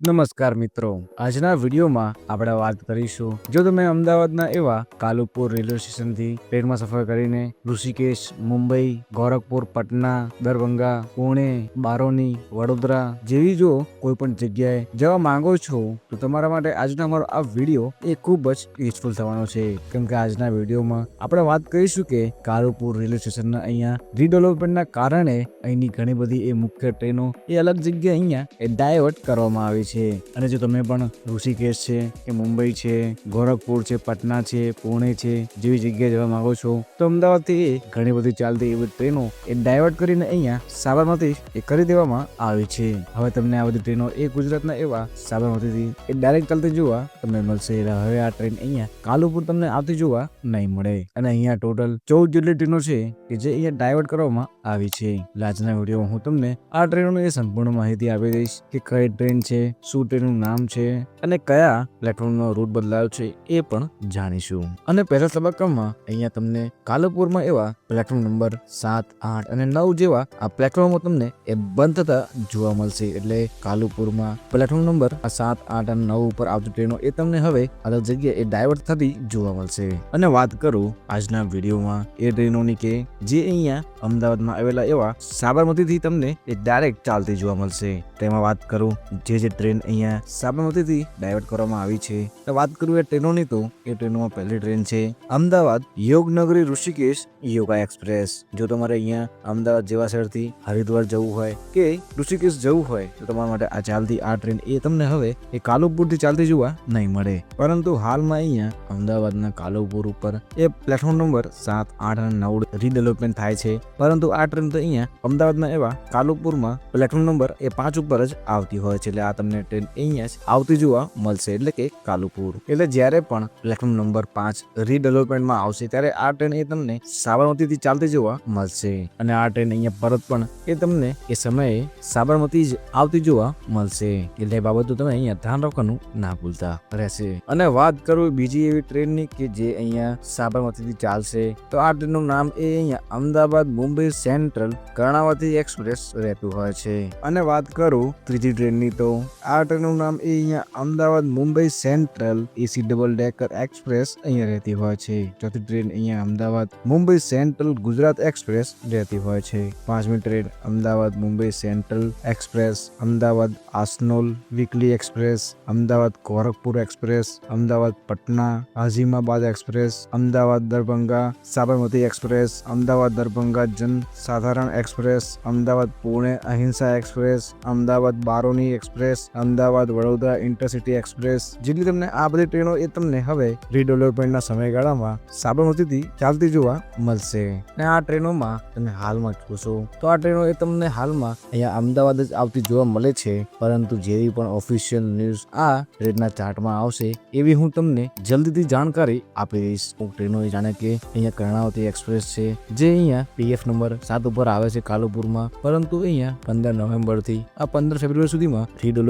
નમસ્કાર મિત્રો. આજના વિડીયોમાં આપણે વાત કરીશું, જો તમે અમદાવાદના એવા કાલુપુર રેલવે સ્ટેશનથી ટ્રેનમાં સફર કરીને ઋષિકેશ, મુંબઈ, ગોરખપુર, પટના, દરભંગા, પુણે, બારોની, વડોદરા જેવી જો કોઈ પણ જગ્યાએ જવા માંગો છો, તો તમારા માટે આજનો અમારો આ વીડિયો એ ખૂબ જ યુઝફુલ થવાનો છે. કેમ કે આજના વિડીયોમાં આપણે વાત કરીશું કે કાલુપુર રેલવે સ્ટેશનના અહીંયા રીડેવલપમેન્ટના કારણે અહીંની ઘણી બધી એ મુખ્ય ટ્રેનો એ અલગ જગ્યાએ અહીંયા એ ડાયવર્ટ કરવામાં આવી છે અને જો તમે પણ ઋષિકેશ છે કે મુંબઈ છે, ગોરખપુર છે, પટના છે, પુણે છે, જેવી જગ્યાએ જવા માંગો છો, તો અમદાવાદથી ઘણી બધી ચાલતી એવી ટ્રેનો એ ડાયવર્ટ કરીને અહીંયા સાબરમતી એ કરી દેવામાં આવી છે. હવે તમને આ બધી ટ્રેનો એ ગુજરાતના એવા સાબરમતીથી એ ડાયરેક્ટ ચાલતી જોવા તમને મળશે. હવે આ ટ્રેન અહીંયા કાલુપુર તમને આવતી જોવા નહીં મળે. અને અહીંયા ટોટલ ચૌદ જેટલી ટ્રેનો છે કે જે અહીંયા ડાયવર્ટ કરવામાં આવી છે. લાજના વિડીયોમાં હું તમને આ ટ્રેનોની સંપૂર્ણ માહિતી આપી દઈશ કે કઈ ટ્રેન છે શું ટ્રેનનું નામ છે અને કયા પ્લેટફોર્મનો રૂટ બદલાયો છે એ પણ જાણીશું. અને પહેલા તબક્કામાં અહીંયા તમને કાલુપુરમાં એવા પ્લેટફોર્મ નંબર સાત, આઠ અને નવ જેવા આ પ્લેટફોર્મો તમને એ બંધ થતા જોવા મળશે. એટલે કાલુપુરમાં પ્લેટફોર્મ નંબર સાત, આઠ અને નવ ઉપર આવતી ટ્રેનો એ તમને હવે અલગ જગ્યાએ ડાયવર્ટ થતી જોવા મળશે. અને વાત કરું આજના વિડીયોમાં એ ટ્રેનોની કે જે અહીંયા અમદાવાદમાં આવેલા એવા સાબરમતીથી તમને એ ડાયરેક્ટ ચાલતી જોવા મળશે. તેમાં વાત કરું જે જે ટ્રેન અહીંયા સાબરમતીથી ડાયવર્ટ કરવામાં આવી છે. વાત કરું એ ટ્રેનોની તો, એ ટ્રેનોમાં પહેલી ટ્રેન છે અમદાવાદ યોગનગરી ઋષિકેશ યોગા એક્સપ્રેસ. જો તમારે અહીંયા અમદાવાદ જેવા શહેરથી હરિદ્વાર જવું હોય કે ઋષિકેશ જવું હોય, તો તમારા માટે આ ચાલતી આ ટ્રેન એ તમને હવે એ કાલુપુરથી ચાલતી જોવા નહીં મળે. પરંતુ હાલમાં અહીંયા અમદાવાદના કાલુપુર ઉપર એ પ્લેટફોર્મ નંબર સાત, આઠ અને નવ રીડેવલપમેન્ટ થાય છે. પરંતુ આ ટ્રેન તો અહીંયા અમદાવાદના એવા કાલુપુરમાં પ્લેટફોર્મ નંબર એ પાંચ ઉપર જ આવતી હોય છે. એટલે આ તમને ટ્રેન અહીંયા જ આવતી જોવા મળશે એટલે કે કાલુપુર. એટલે જ્યારે પણ પ્લેટફોર્મ નંબર પાંચ રીડેવલપમેન્ટમાં આવશે, ત્યારે આ ટ્રેન એ તમને સાબરમતીથી ચાલતી જોવા મળશે. અને આ ટ્રેન અહીંયા પરત પણ એ તમને એ સમયે સાબરમતી જ આવતી જોવા મળશે. એટલે એ બાબતો તમે અહીંયા ધ્યાન રાખવાનું ના ભૂલતા. રહેશે. અને વાત કરું બીજી એવી ટ્રેનની કે જે અહીંયા સાબરમતીથી ચાલશે, તો આ ટ્રેનનું નામ એ અહીંયા અમદાવાદ મુંબઈ સેન્ટ્રલ કર્ણાવતી એક્સપ્રેસ રહેતું હોય છે. અને વાત કરું ત્રીજી ટ્રેનની તો આ ટ્રેનનું નામ એ અહીંયા Ahmedabad Mumbai central AC double decker express અહીંયા રહેતી હોય છે. ચોથી ટ્રેન અહીંયા અમદાવાદ મુંબઈ સેન્ટ્રલ ગુજરાત એક્સપ્રેસ રહેતી હોય છે. પાંચમી train Ahmedabad Mumbai central express, Ahmedabad Asansol weekly express, Ahmedabad Gorakhpur express, Ahmedabad Patna Azimabad express, Ahmedabad Darbhanga Sabarmati express, Ahmedabad Darbhanga Jan Sadharan express, Ahmedabad Pune Ahimsa express, Ahmedabad Barauni express Ahmedabad, Vadodara intercity express જેટલી તમને આ બધી ટ્રેનો એ તમને હવે રીડેવલપમેન્ટના સમયગાળામાં સાબરમતીથી ચાલતી જોવા મળશે. અને આ ટ્રેનોમાં તમે હાલમાં જોશો તો આ ટ્રેનો એ તમને હાલમાં અહીંયા અમદાવાદ જ આવતી જોવા મળે છે. પરંતુ જેવી પણ ઓફિશિયલ ન્યૂઝ આ ટ્રેનના ચાર્ટમાં આવશે, એવી હું તમને જલ્દીથી જાણકારી આપી દઈશ. અમુક ટ્રેનો જાણે કે અહીંયા કર્ણાવતી એક્સપ્રેસ છે, જે અહીંયા પીએફ નંબર સાત ઉપર આવે છે કાલુપુરમાં. પરંતુ અહીંયા પંદર નવેમ્બરથી આ પંદર ફેબ્રુઆરી સુધીમાં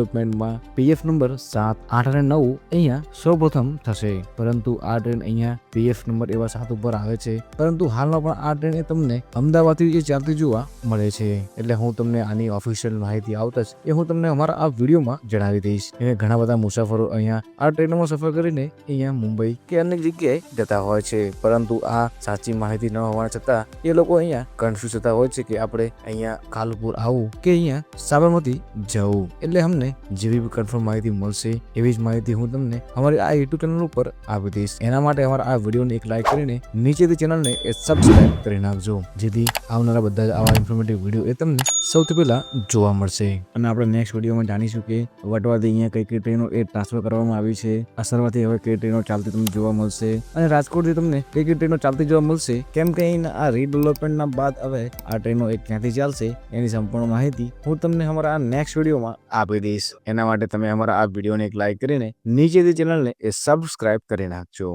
રીડેવલપમેન્ટમાં પીએફ નંબર સાત, આઠ અને નવ અહીંયા સૌપ્રથમ થશે. પરંતુ આ ટ્રેન અહીંયા પીએફ નંબર એવા સાત ઉપર આવે છે. પરંતુ હાલમાં પણ આ ટ્રેન તમને અમદાવાદથી જે ચાલતી જોવા મળે છે. એટલે હું તમને આની ઓફિશિયલ માહિતી આવતા જ એ હું તમને અમારા આ વિડીયોમાં જણાવી દઈશ. કે ઘણા બધા મુસાફરો અહીંયા આ ટ્રેનોમાં સફર કરીને અહીંયા મુંબઈ કે અનેક જગ્યાએ જતા હોય છે. પરંતુ આ સાચી માહિતી ન હોવા છતાં એ લોકો અહીંયા કન્ફ્યુઝ થતા હોય છે કે આપણે અહીંયા કાલુપુર આવું કે અહીંયા સાબરમતી જવું. એટલે અમને જેવી બી કન્ફર્મ માહિતી મળશે, એવી જ માહિતી હું તમને અમારી આ યુટ્યુબ ચેનલ ઉપર આપી દઈશ. એના માટે અમારા આ વિડીયોને એક લાઈક કરીને નીચેથી ચેનલને એ કરી નાખજો. જેથી આવનારા બધા જ આવા ઇન્ફોર્મેટિવ વીડિયો એ તમને સૌથી પહેલાં જોવા મળશે. અને આપણે નેક્સ્ટ વિડીયોમાં જાણીશું કે વટવાથી અહીંયા કઈ કઈ ટ્રેનો એ ટ્રાન્સફર કરવામાં આવી છે. અસરવાથી હવે કઈ ટ્રેનો ચાલતી તમને જોવા મળશે. અને રાજકોટથી તમને કઈ કઈ ટ્રેનો ચાલતી જોવા મળશે, કેમ કે આ રીડેવલપમેન્ટના બાદ હવે આ ટ્રેનો એક ક્યાંથી ચાલશે, એની સંપૂર્ણ માહિતી હું તમને અમારા આ નેક્સ્ટ વિડીયોમાં આપી દઈશ. એના માટે તમે અમારા આ વિડીયોને એક લાઈક કરીને નીચેથી ચેનલને એ સબસ્ક્રાઇબ કરી નાખજો.